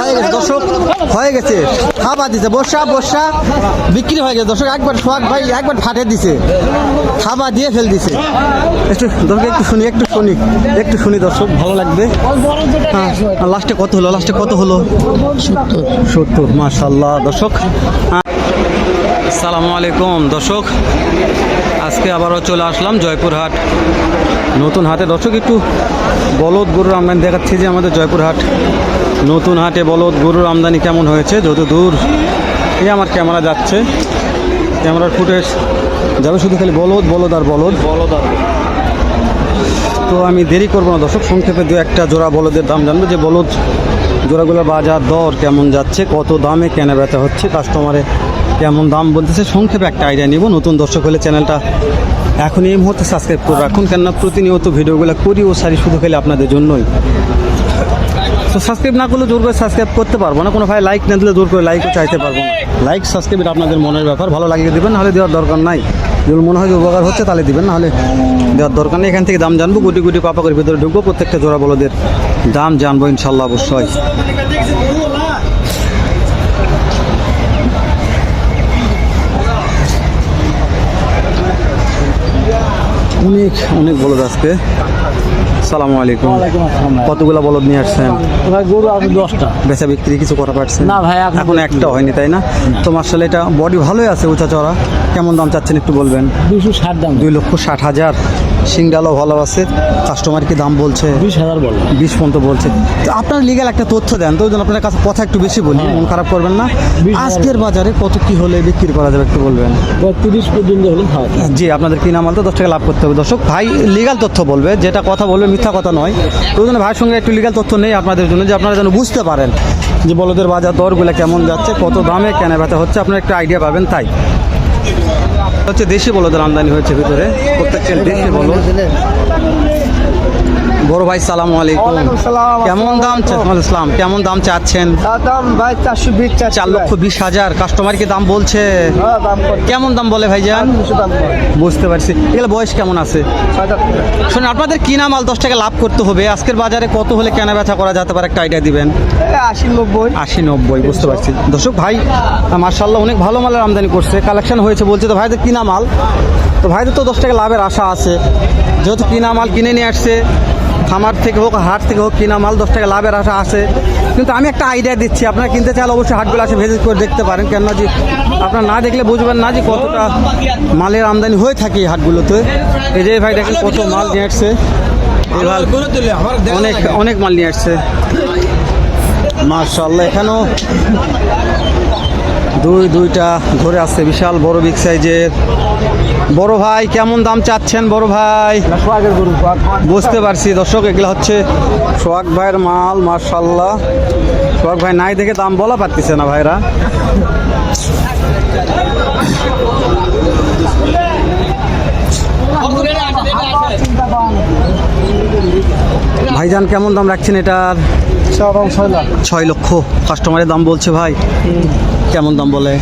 হয়ে গেছে দর্শক হয়ে গেছে। খাবার দিছে বর্ষা বর্ষা বিক্রি হয়ে গেছে দর্শক একবার সোহাগ ভাই একবার ফাটে দিছে। খাবার দিয়ে ফেল দিছে। একটু দর্শক একটু শুনি একটু শুনি একটু শুনি দর্শক ভালো লাগবে। হ্যাঁ লাস্টে কত হলো? লাস্টে কত হলো? সত্তর। সত্তর মাশাল্লাহ দর্শক। আসসালামু আলাইকুম দর্শক। আজকে আবারও চলে আসলাম জয়পুর হাট নতুন হাটে দর্শক একটু বলদ গরুর আমদানি দেখাচ্ছি যে আমাদের জয়পুর হাট নতুন হাটে বলদ গরুর আমদানি কেমন হয়েছে? যত দূর এই আমার ক্যামেরা যাচ্ছে ক্যামেরার ফুটেজ যাবে শুধু খালি বলদ বলদ আর বলদ। বলদ আর তো আমি দেরি করব না দর্শক সংক্ষেপে দু একটা জোড়া বলদের দাম জানব যে বলদ জোড়াগুলোর বাজার দর কেমন যাচ্ছে কত দামে কেনা বেচা হচ্ছে কাস্টমারে কেমন দাম বলতেছে সংক্ষেপে একটা আইডিয়া নিব। নতুন দর্শক হলে চ্যানেলটা এখন এই মুহূর্তে সাবস্ক্রাইব করে রাখুন কেননা প্রতিনিয়ত ভিডিওগুলো করি ও সারি শুধু খেলে আপনাদের জন্যই। তো সাবস্ক্রাইব না করলে জোর করে সাবস্ক্রাইব করতে পারব না। কোনো ভাই লাইক না দিলে জোর করে লাইকও চাইতে পারব না। লাইক সাবস্ক্রাইব এটা আপনাদের মনের ব্যাপার। ভালো লাগিয়ে দেবেন, নাহলে দেওয়ার দরকার নাই। যদি মনে হয় যে উপকার হচ্ছে তাহলে দিবেন, নাহলে দেওয়ার দরকার নেই। এখান থেকে দাম জানব, গুটি গুটি পাপা করে ভিতরে ঢুকবো, প্রত্যেকটা জোড়া বলদের দাম জানব ইনশাল্লাহ অবশ্যই। অনেক অনেক বলদ আজকে। সালামু আলাইকুম। কতগুলো বলদ নিয়ে আসছেন? ভাই গরু আছে দশটা। বেচা বিক্রি কিছু করা পারছে না ভাই, এখন এখন একটা হয়নি তাই না? তো মার্শাল এটা বডি ভালোই আছে উঁচা চড়া। কেমন দাম চাচ্ছেন একটু বলবেন? দুশো ষাট দাম। দুই লক্ষ ষাট হাজার। সিংডালও ভালো আছে। কাস্টমার কি দাম বলছে? বিশ হাজার বলে। বিশ পর্যন্ত বলছে। তো আপনার লিগাল একটা তথ্য দেন তো ওই জন্য আপনার কাছে কথা একটু বেশি বলি মন খারাপ করবেন না। আজকের বাজারে কত কি হলে বিক্রি করা যাবে একটু বলবেন? তিরিশ পর্যন্ত হলে জি আপনাদের কিনা মাল তো দশ টাকা লাভ করতে হবে। দর্শক ভাই লিগাল তথ্য বলবে যেটা কথা বলবে মিথ্যা কথা নয়। তো ওই জন্য ভাইয়ের সঙ্গে একটু লিগাল তথ্য নেই আপনাদের জন্য যে আপনারা যেন বুঝতে পারেন যে বলদের বাজার দরগুলো কেমন যাচ্ছে কত দামে কেনা বেচা হচ্ছে। আপনারা একটা আইডিয়া পাবেন তাই। হচ্ছে দেশি বলদের আমদানি হয়েছে ভিতরে। প্রত্যেকটা দেশি বলদ। বড় ভাই সালাম আলাইকুম। কেমন দাম ইসলাম কেমন দাম চাচ্ছেন? দাম ভাই চারশো বিশ চার লক্ষ বিশ হাজার কাস্টমার কি দাম বলছে? হ্যাঁ দাম কত কেমন দাম বলে ভাইজান? দুশো দাম বুঝতে পারছি। এগুলো বয়স কেমন আছে? শুনুন আপনাদের কিনা মাল দশ টাকা লাভ করতে হবে? আজকের বাজারে কত হলে কেনা বেচা করা যেতে পারে একটা আইডিয়া দিবেন? আশি নব্বই। আশি নব্বই বুঝতে পারছি। দর্শক ভাই মার্শাল্লাহ অনেক ভালো মালের আমদানি করছে। কালেকশন হয়েছে বলছে তো ভাইদের কিনা মাল। তো ভাইদের তো দশ টাকা লাভের আশা আছে। যেহেতু কিনা মাল কিনে নিয়ে আসছে খামার থেকে হোক, হাট থেকে হোক, কিনা মাল দশ টাকা লাভের আশা আছে। কিন্তু আমি একটা আইডিয়া দিচ্ছি, আপনারা কিনতে চাইলে অবশ্যই হাটগুলো আসে ভিজিট করে দেখতে পারেন। কেননা যে আপনারা না দেখলে বুঝবেন না যে কতটা মালের আমদানি হয়ে থাকে এই হাটগুলোতে। এই যে ভাই দেখেন কত মাল নিয়ে আসছে। অনেক অনেক মাল নিয়ে আসছে। মার্শাল্লাহ এখানেও দুই, দুইটা ধরে আসছে বিশাল বড় বিগ সাইজের বড় ভাই কেমন দাম চাচ্ছেন বড় ভাই? বুঝতে পারছি দর্শক এগুলো হচ্ছে সোহাগ ভাইয়ের মাল মার্শাল্লাহ সোহাগ ভাই নাই দেখে দাম বলা পারতেছে না ভাইরা। ভাইজান কেমন দাম রাখছেন এটার? ছয় লক্ষ। কাস্টমারের দাম বলছে ভাই। কেমন দাম বলে?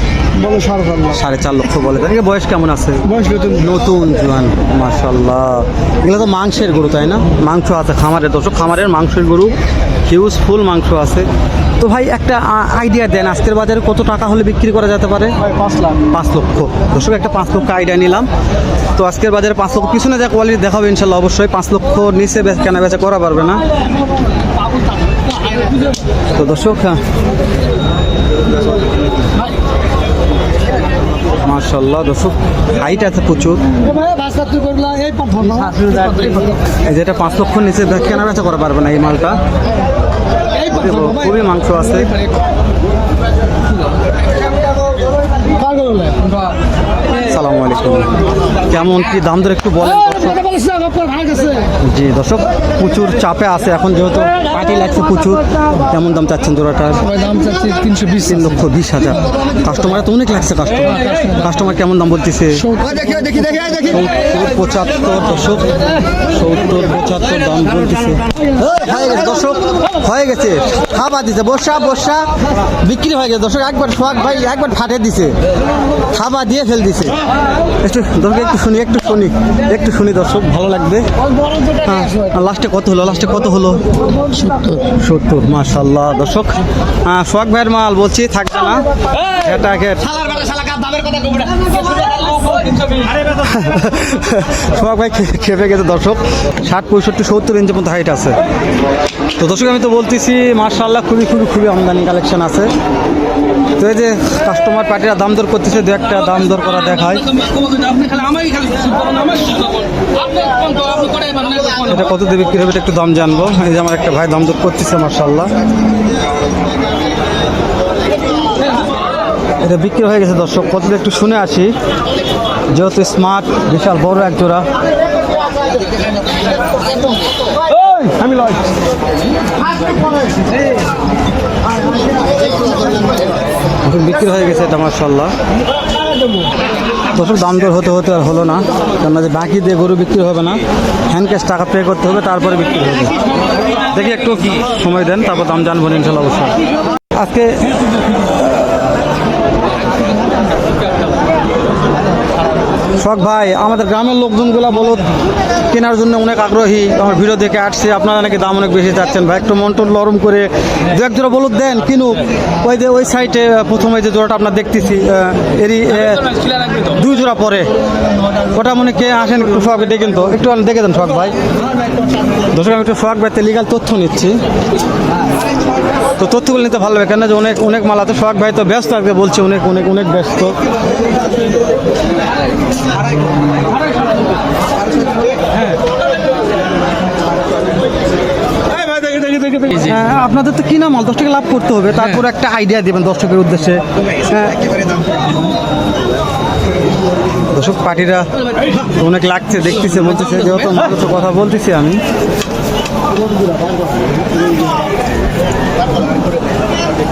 সাড়ে চার লক্ষ বলে। তার বয়স কেমন আছে? বয়স নতুন। নতুন জোয়ান। মাশাল্লাহ এগুলো তো মাংসের গরু তাই না? মাংস আছে খামারের দর্শক খামারের মাংসের গরু। হিউজ ফুল মাংস আছে। তো ভাই একটা আইডিয়া দেন আজকের বাজারে কত টাকা হলে বিক্রি করা যেতে পারে? পাঁচ লাখ। পাঁচ লক্ষ। দর্শক একটা পাঁচ লক্ষ আইডিয়া নিলাম। তো আজকের বাজারে পাঁচ লক্ষ পিছনে যা কোয়ালিটি দেখাবে ইনশাল্লাহ অবশ্যই পাঁচ লক্ষ নিচে কেনা বেচা করা পারবে না। তো দর্শক হ্যাঁ। মার্শাল্লাহ দর্শক হাইট আছে প্রচুর। এই যেটা পাঁচ লক্ষ নিচে কেনা বেচা করা পারবে না এই মালটা। খুবই মাংস আছে। কেমন কি দাম দর একটু বলেন দর্শক। জি দর্শক প্রচুর চাপে আছে এখন যেহেতু পার্টি লাগছে প্রচুর। কেমন দাম চাচ্ছেন জোড়াটার? দাম চাচ্ছি তিনশো বিশ। তিন লক্ষ বিশ হাজার। কাস্টমার তো অনেক লাগছে কাস্টমার কাস্টমার কেমন দাম বলতেছে? সত্তর পঁচাত্তর দশক সত্তর পঁচাত্তর দাম বলতেছে। হয়ে গেছে দর্শক হয়ে গেছে। খাবার দিছে বর্ষা বর্ষা বিক্রি হয়ে গেছে দর্শক একবার সোহাগ ভাই একবার ফাটে দিছে। খাবার দিয়ে ফেল দিছে। একটু দর্শক একটু শুনি একটু শুনি একটু শুনি দর্শক ভালো লাগবে। হ্যাঁ লাস্টে কত হলো লাস্টে কত হলো? সত্তর মাশাল্লাহ দর্শক। হ্যাঁ সোহাগ ভাইয়ের মাল বলছি থাকবে না। এটা সোহাগ ভাই খেপে গেছে দর্শক। ষাট পঁয়ষট্টি সত্তর ইঞ্চি মতো হাইট আছে। তো দর্শক আমি তো বলতেছি মার্শাল্লাহ খুবই খুবই খুবই আমদানি কালেকশন আছে। তো এই যে কাস্টমার পার্টিরা দাম দর করতেছে দু একটা দাম দর করা দেখায়। এটা কত দিয়ে বিক্রি হবে একটু দাম জানব। এই যে আমার একটা ভাই দাম দর করতেছে মার্শাল্লাহ এটা বিক্রি হয়ে গেছে দর্শক। কত একটু শুনে আসি। যেহেতু স্মার্ট বিশাল বড় এক জোড়া। আমি লয়। এখন বিক্রি হয়ে গেছে এটা মার্শাল্লাহ প্রচুর দাম দর হতে হতে আর হলো না। কেননা যে বাকি দিয়ে গরু বিক্রি হবে না হ্যান্ড ক্যাশ টাকা পে করতে হবে, তারপরে বিক্রি হবে। দেখি একটু সময় দেন, তারপর দাম জানব ইনশাল্লাহ অবশ্যই। আজকে শখ ভাই, আমাদের গ্রামের লোকজনগুলো বলো কেনার জন্য অনেক আগ্রহী। আমার ভিডিও দেখে আসছে, আপনারা নাকি দাম অনেক বেশি চাচ্ছেন ভাই। একটু মন নরম করে দু এক জোড়া বলুন দেন, কিনুক। ওই যে, ওই সাইডে প্রথমে যে জোড়াটা আপনার দেখতেছি এরই দুই জোড়া পরে। ওটা মনে কে আসেন একটু শখ দেখেন তো। একটু দেখে দেন শখ ভাই। দর্শক, আমি একটু শখ ভাইতে লিগাল তথ্য নিচ্ছি। তো তথ্যগুলো নিতে ভালো লাগে কেন যে অনেক অনেক মাল শখ ভাই তো ব্যস্ত আজকে বলছে অনেক অনেক অনেক ব্যস্ত। হ্যাঁ, আপনাদের তো কিনা মাল? দশ টাকা লাভ করতে হবে। তারপর একটা আইডিয়া দিবেন দর্শকের উদ্দেশ্যে। হ্যাঁ। দর্শক পার্টিরা অনেক লাগছে দেখতেছে বলতেছে যেহেতু তো কথা বলতেছি আমি।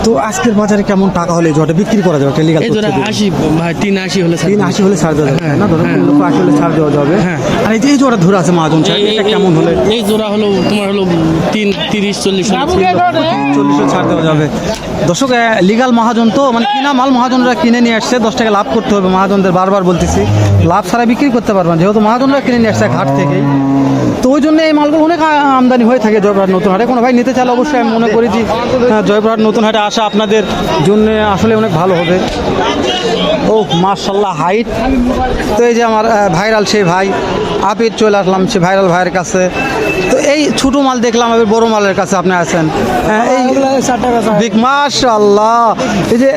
তো আজকের বাজারে কেমন টাকা হলে জটা বিক্রি করা যাবে টেলিগাল এই জোড়া আশি ভাই তিন আশি হলে তিন আশি হলে ছাড় দেওয়া যাবে না? ধরো তিন লক্ষ আশি হলে ছাড় দেওয়া যাবে। আর এই যে এই জোড়া ধরে আছে মহাজন এটা কেমন হলে? এই জোড়া হলো তোমার হলো তিন তিরিশ চল্লিশ চল্লিশে ছাড় দেওয়া যাবে। দর্শক লিগাল মহাজন তো মানে কিনা মাল মহাজনরা কিনে নিয়ে আসছে দশ টাকা লাভ করতে হবে মহাজনদের বারবার বলতেছি। লাভ ছাড়া বিক্রি করতে পারবেন যেহেতু মহাজনরা কিনে নিয়ে আসছে ঘাট থেকেই। তো ওই জন্য এই মালগুলো অনেক আমদানি হয়ে থাকে জয়পুরহাট নতুন হাটে। কোনো ভাই নিতে চাইলে অবশ্যই আমি মনে করি যে হ্যাঁ, জয়পুরহাট নতুন হাটে আসা আপনাদের জন্য আসলে অনেক ভালো হবে। ও মার্শাল্লাহ হাইট তো এই যে আমার ভাইরাল সেই ভাই আপির চলে আসলাম সে ভাইরাল ভাইয়ের কাছে। তো এই ছোটো মাল দেখলাম এবার বড় মালের কাছে আপনি আছেন। আহ, এই বিগ মাশাল্লাহ এই যে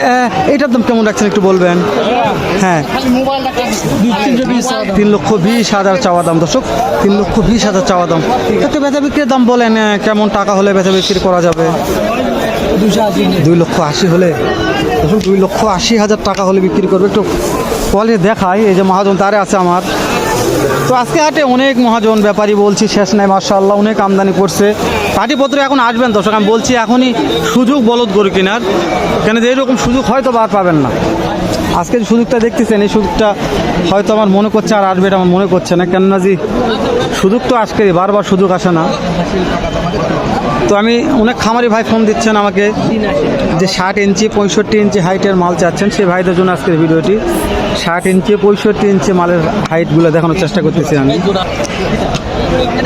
এটার দাম কেমন রাখছেন একটু বলবেন? হ্যাঁ। তিন লক্ষ বিশ হাজার চাওয়া দাম দর্শক। তিন লক্ষ বিশ হাজার চাওয়া দাম। একটু বেচা বিক্রির দাম বলেন কেমন টাকা হলে বেচা বিক্রি করা যাবে? দুই লক্ষ আশি হলে। দুই লক্ষ আশি হাজার টাকা হলে বিক্রি করবে। একটু কোয়ালিটি দেখাই, এই যে মহাজন তারে আছে আমার। তো আজকে হাটে অনেক মহাজন, ব্যাপারী বলছি, শেষ নাই মার্শাল্লাহ অনেক আমদানি করছে। পাটিপত্র এখন আসবেন, দর্শক, আমি বলছি এখনই সুযোগ বলদ গরু কেনার। কেন যে এরকম সুযোগ হয়তো বার পাবেন না। আজকে যে সুযোগটা দেখতেছেন, এই সুযোগটা হয়তো আমার মনে করছে আর আসবে এটা আমার মনে করছে না। কেননা জি, সুযোগ তো আজকে বারবার সুযোগ আসে না। তো আমি, অনেক খামারি ভাই ফোন দিচ্ছেন আমাকে যে ষাট ইঞ্চি, পঁয়ষট্টি ইঞ্চি হাইটের মাল চাচ্ছেন। সেই ভাইদের জন্য আজকের ভিডিওটি। ষাট ইঞ্চি, পঁয়ষট্টি ইঞ্চি মালের হাইটগুলো দেখানোর চেষ্টা করতেছি আমি।